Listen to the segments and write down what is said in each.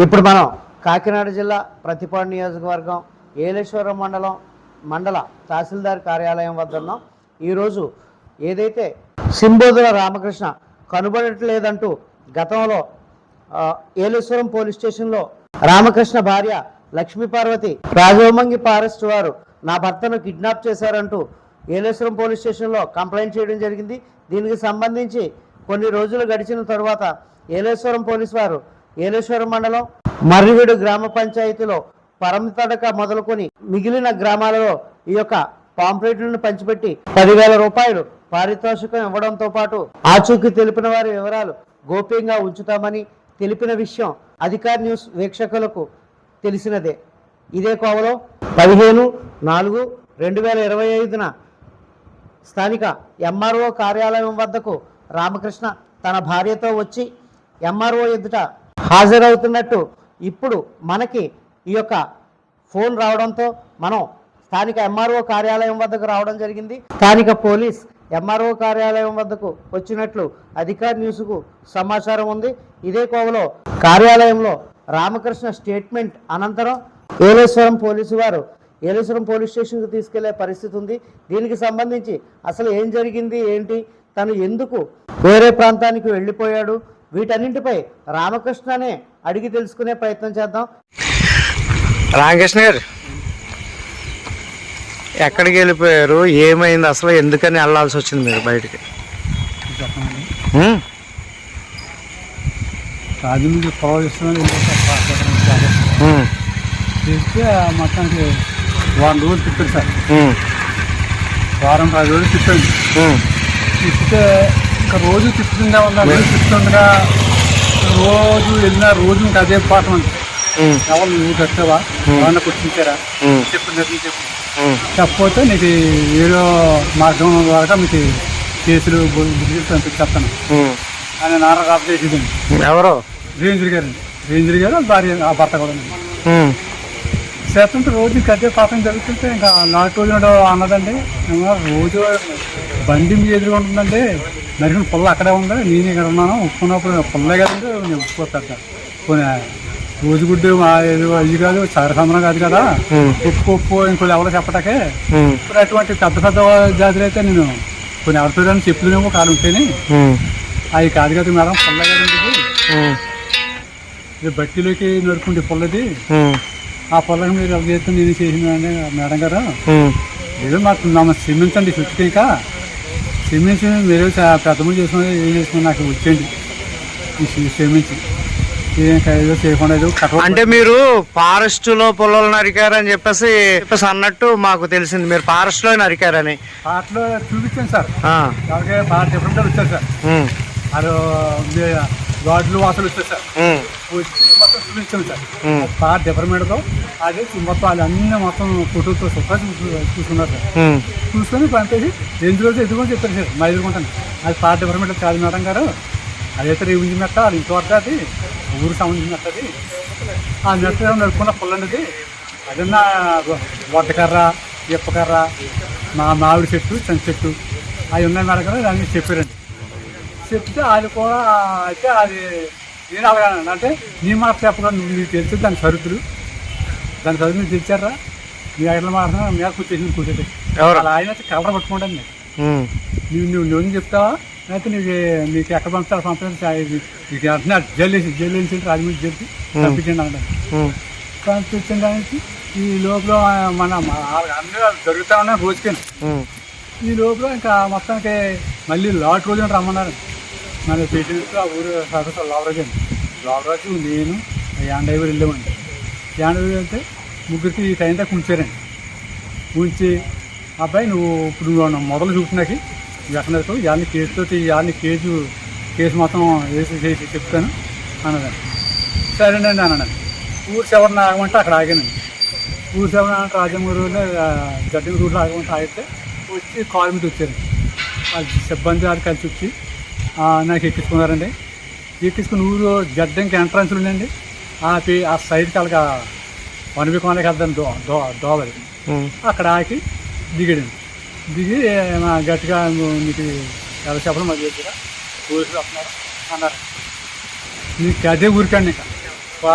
ఇప్పుడు మనం కాకినాడ జిల్లా ప్రతిపాడు నియోజకవర్గం ఏలేశ్వరం మండలం మండల తహసీల్దార్ కార్యాలయం వద్ద ఉన్నాం. ఈరోజు ఏదైతే సింబోధుల రామకృష్ణ కనుబడట్లేదంటూ గతంలో ఏలేశ్వరం పోలీస్ స్టేషన్లో రామకృష్ణ భార్య లక్ష్మీ పార్వతి రాజవమంగి ఫారెస్ట్ వారు నా భర్తను కిడ్నాప్ చేశారంటూ ఏలేశ్వరం పోలీస్ స్టేషన్లో కంప్లైంట్ చేయడం జరిగింది. దీనికి సంబంధించి కొన్ని రోజులు గడిచిన తరువాత ఏలేశ్వరం పోలీస్ వారు ఏలేశ్వరం మండలం మర్రివేడు గ్రామ పంచాయతీలో పరమతడక మొదలుకొని మిగిలిన గ్రామాలలో ఈ యొక్క పాంప్లెట్లను పంచిపెట్టి పదివేల రూపాయలు పారితోషికం ఇవ్వడంతో పాటు ఆచూకీ తెలిపిన వారి వివరాలు గోప్యంగా ఉంచుతామని తెలిపిన విషయం అధికార్ న్యూస్ వీక్షకులకు తెలిసినదే. ఇదే కోవలో పదిహేను నాలుగు రెండు వేల ఇరవై ఐదున స్థానిక ఎంఆర్ఓ కార్యాలయం వద్దకు రామకృష్ణ తన భార్యతో వచ్చి ఎంఆర్ఓ ఎదుట హాజరవుతున్నట్టు ఇప్పుడు మనకి ఈ యొక్క ఫోన్ రావడంతో మనం స్థానిక ఎంఆర్ఓ కార్యాలయం వద్దకు రావడం జరిగింది. స్థానిక పోలీస్ ఎంఆర్ఓ కార్యాలయం వద్దకు వచ్చినట్లు అధికార న్యూస్కు సమాచారం ఉంది. ఇదే కోవలో కార్యాలయంలో రామకృష్ణ స్టేట్మెంట్ అనంతరం ఏలేశ్వరం పోలీసు వారు ఏలేశ్వరం పోలీస్ స్టేషన్కి తీసుకెళ్ళే పరిస్థితి ఉంది. దీనికి సంబంధించి అసలు ఏం జరిగింది ఏంటి తను ఎందుకు వేరే ప్రాంతానికి వెళ్ళిపోయాడు వీటన్నింటిపై రామకృష్ణనే అడిగి తెలుసుకునే ప్రయత్నం చేద్దాం. రామకృష్ణ గారు ఎక్కడికి వెళ్ళిపోయారు? ఏమైంది? అసలు ఎందుకని వెళ్ళాల్సి వచ్చింది మీరు బయటికి? రాజమండ్రి చేస్తే మొత్తానికి వారం రోజులు తిప్పాడు సార్. వారం పది రోజులు తిప్పాడు. తిప్పితే రోజు తిప్పుతుందా ఉందా? రోజు తిప్పుతుండగా రోజు వెళ్ళిన రోజు ఇంకా అదే పాఠం ఉమ్, ఎవరు నువ్వు కట్టావా కూర్చుంటారా? ఉమ్, చెప్పు చెప్పు. చెప్పకపోతే నీకు ఏదో మార్గం ద్వారా మీకు కేసులు పంపించేస్తాను. అని నారా రాబ్ చేసేదండి ఎవరు? రేంజర్ గారు. రేంజర్ గారు భార్య ఆ భర్త కూడా చేస్తుంటే రోజు కట్టే పాపం జరుగుతుంటే ఇంకా నాలుగు రోజులు అన్నదండి. రోజు బండి మీ ఎదురుగా ఉంటుందండి. నరికిన పుల్ల అక్కడే ఉంది. నేను ఇక్కడ ఉన్నాను. ఉప్పుకున్నప్పుడు పుల్లే కదండి. నేను ఉప్పుకోతా పోనీ రోజు గుడ్డు మా ఏదో అయ్యి కాదు సరసందరం కాదు కదా. ఉప్పు ఉప్పు ఇంకోటి ఎవరో చెప్పటాకే. ఇప్పుడు అటువంటి పెద్ద పెద్ద జాతులు అయితే నేను కొన్ని ఎవరితో చెప్పులేమో కాదు ఉంటేనే. అవి కాదు కదా మేడం పుల్ల కదండి ఇది. బట్టిలోకి నరుకుంటే పుల్లది. ఆ పొలం మీరు ఎలా చేస్తే నేను చేసిందండి మేడం గారు. ఏదో మాకు మమ్మల్ని క్షమించండి చుట్టూ ఇంకా క్షమించి మీరు చా- పెద్ద ముందు చేసుకుని ఏం చేసుకుని నాకు వచ్చేయండి. క్షమించి. ఏదో చేయకుండా ఏదో అంటే మీరు ఫారెస్ట్లో పొలాలు నరికారని చెప్పేసి చెప్పేసి అన్నట్టు మాకు తెలిసింది. మీరు ఫారెస్ట్లో నరికారని పాటలో చూపించాను సార్. డిఫరెంట్ వచ్చారు సార్. అది గాడ్లు వాసలు వచ్చారు సార్. ఉమ్, వచ్చి మొత్తం చూపించాను సార్. పాట డిఫరెంట్తో అది మొత్తం వాళ్ళు అన్ని మొత్తం ఫోటోతో చూసుకున్నారు సార్. చూసుకొని పంపేసి రెండు రోజులు ఎదుగుని చెప్పారు సార్ మా ఎదుర్కొంటాను అది పార్ట్ డిపార్ట్మెంట్ కాదు మేడం గారు అదైతే రేవించి మెట్ట అది వద్ద అది ఊరు సంబంధించిన మెట్ట అది. ఆ మెట్ట నడుపుకున్న పుల్లన్నది అదన్నా వడ్డకర్ర ఇప్పకర్ర మా మామిడి చెట్టు చెట్టు అవి ఉన్నాయి మేడం గారు దాన్ని చెప్పారండి. చెప్తే అది కూడా అయితే అది నేను అలాగన్నాను అంటే నీ మాట చెప్పకుండా నువ్వు నీకు తెలిసి దాని సరుకులు. దాని సరుకులు నీకు తెచ్చారా? మీ ఎట్లా మాట్లాడుతున్నా మీద కూర్చేసి కూర్చోండి ఎవరు? అలా ఆయన అయితే కవర్ పట్టుకోండి ఉమ్, నువ్వు నువ్వు నువ్వు చెప్తావా? అయితే నీకు నీకు ఎక్కడ పంపుతారు పంపించాలి నీకు అంటున్నా జల్లు వేసి జల్లు వేసి రాజమండ్రి చెప్పి పంపించండి పంపించిన దానికి ఈ లోపల మన అన్ని జరుగుతా ఉన్నాయి రోజుకి ఈ లోపల ఇంకా మొత్తానికి మళ్ళీ లాట్ రోజున రమ్మన్నారు. మన పెట్టినట్టు ఆ ఊరు ప్రొఫెసర్ లోవరాజు అండి. లావరాజు నేను యాండైవర్ వెళ్ళామండి యాండైవర్ వెళ్తే ముగ్గురికి ఈ టైం దాకా ఉంచారండి. ఉంచి అబ్బాయి నువ్వు ఇప్పుడు నువ్వు మొదలు చూపుతున్నాకి ఎక్కడతో యాన్ని కేసుతోటి యాన్ని కేసు కేసు మొత్తం వేసి చేసి చెప్తాను అన్నదండి. సరేనండి అన్నాను ఊరు చివరిని ఆగమంటే అక్కడ ఆగానండి. ఊరు చివరిని అంటే రాజమూరులో జడ్డి రూట్లో ఆగమంటే ఆగితే వచ్చి కాల్ మీద వచ్చారు సిబ్బంది వారు కలిసి వచ్చి నాకు ఎక్కించుకున్నారండి. ఎక్కించుకుని ఊరు జడ్డంకి ఎంట్రన్స్ ఉందండి. ఆ పే ఆ సైడ్కి అలాగా వనవి కొనకి వెళ్దాం దో దో దోవలి అక్కడ ఆకి దిగాడండి. దిగి మా గట్టిగా నీకు ఎలా చెప్పడం మా దగ్గర పోలీసులు వస్తున్నారు అన్నారు. నీకు అదే ఊరికండి ఇంకా.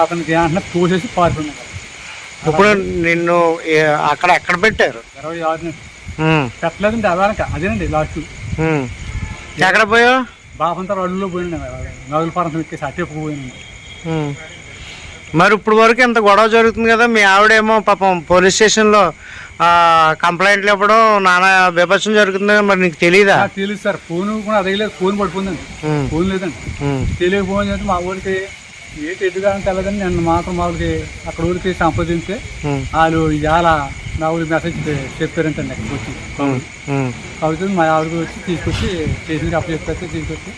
అతనికి వెంటనే తోసేసి పారిపోయినాడు ఇప్పుడు నిన్ను అక్కడ ఎక్కడ పెట్టారు? ఇరవై ఆరు పెట్టలేదండి అదానక అదేనండి లాస్ట్. ఎక్కడ పోయావు? బాపంతా అడుగులో పోయినండి నదుల పరంతం ఎక్కేసి అట్టేపు. మరి ఇప్పుడు వరకు ఇంత గొడవ జరుగుతుంది కదా మీ ఆవిడేమో పాపం పోలీస్ స్టేషన్లో కంప్లైంట్లు ఇవ్వడం నానా బీభత్సం జరుగుతుంది కదా, మరి నీకు తెలియదా తెలియదు సార్. ఫోన్ కూడా అదగలేదు ఫోన్ పడిపోయిందండి. ఫోన్ లేదండి. ఉమ్, తెలియక ఫోన్ చేస్తే మా ఊరికి ఏంటి ఎదుగా తెలదని నేను మాత్రం ఊరికి అక్కడ ఊరికి సంప్రదించి వాళ్ళు ఇవాళ నా ఊరికి మెసేజ్ చెప్పారంటండి అక్కడికి వచ్చి కాబట్టి మా ఆవిడకి వచ్చి తీసుకొచ్చి స్టేషన్కి అప్పు చెప్తే తీసుకొచ్చి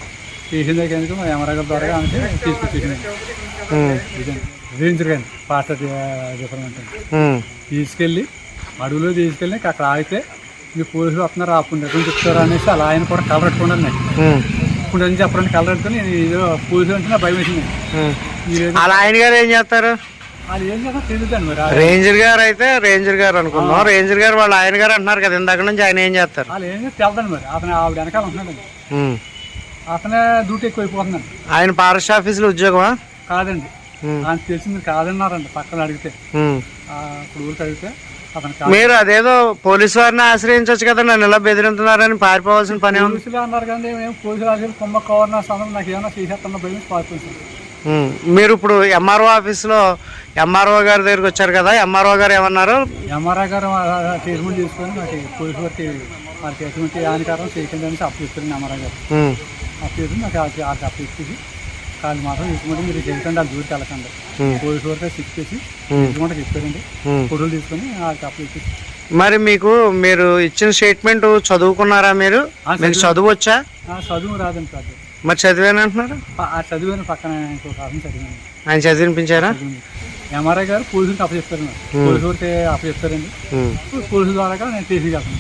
స్టేషన్ దగ్గర ఎందుకు మా ఎమరాగల ద్వారా అంటే తీసుకొచ్చేసింది. ఇదండి రేంజర్ పాట డిఫరెంట్ తీసుకెళ్ళి అడవిలో తీసుకెళ్ళి అక్కడ ఆగితే మీ పోలీసులు వస్తున్నారు అప్పుడు ఎక్కడ చెప్తారు అనేసి అలా ఆయన కూడా కలర్ పెట్టుకున్నాను నాకు. ఇప్పుడు అని చెప్పడానికి కలర్ పెట్టుకుని నేను ఏదో పోలీసులు అంటే నా భయం వేసింది. అలా ఆయన గారు ఏం చేస్తారు? రేంజర్ గారు అయితే రేంజర్ గారు అనుకున్నాం. రేంజర్ గారు వాళ్ళు ఆయన గారు అంటున్నారు కదా ఇందాక నుంచి ఆయన ఏం చేస్తారు? తెలదండి మరి. అతను ఆవిడ వెనకాల ఉంటున్నాడండి. అతనే డ్యూటీ ఎక్కువ అయిపోతుందండి ఆయన ఫారెస్ట్ ఆఫీసులో ఉద్యోగమా? కాదండి. ఆయన తెలిసింది కాదన్నారండి పక్కన అడిగితే. ఇప్పుడు ఊరికి అడిగితే మీరు అదేదో పోలీసు వారిని ఆశ్రయించవచ్చు కదా నన్ను ఇలా బెదిరింతున్నారని పారిపోవాల్సిన పని పోలీసులు అన్నారు కానీ పోలీసులు అడిగి కొమ్మ కవర్న నాకు ఏమైనా చేసేస్తున్న భయం పారిపోయింది. మీరు ఇప్పుడు ఎంఆర్ఓ ఆఫీస్లో ఎంఆర్ఓ గారి దగ్గరికి వచ్చారు కదా ఎంఆర్ఓ గారు ఏమన్నారు? ఎంఆర్ఐ గారు ట్రీట్మెంట్ తీసుకొని నాకు పోలీసు వారికి వారికి ఎటువంటి హానికరం చేయకండి అని అప్పు ఎంఆర్ఐ గారు. అప్పు చెప్పి నాకు వాళ్ళకి అప్పు ఇచ్చేసి వాళ్ళు మాత్రం ఇటువంటి మీరు చేయకండి వాళ్ళు దూరికి వెళ్ళకండి. పోలీసు వరకు సిక్ చేసి ఇటువంటి ఉమ్. ఫోటోలు తీసుకొని వాళ్ళకి అప్పు ఇచ్చేసి మరి మీకు మీరు ఇచ్చిన స్టేట్మెంట్ చదువుకున్నారా మీరు? మీకు చదువు వచ్చా? చదువు రాదండి మరి చదివానంటున్నారు ప- ఆ చదివాను పక్కన ఇంకో చదివాను. ఆయన చదివినిపించారా? ఎంఆర్ఐ గారు పోలీసులకి అప్పు చెప్తారు పోలీసు వరకు అప్పు చెప్తారండి ఉమ్, పోలీసుల ద్వారా నేను తీసుకెళ్తాను.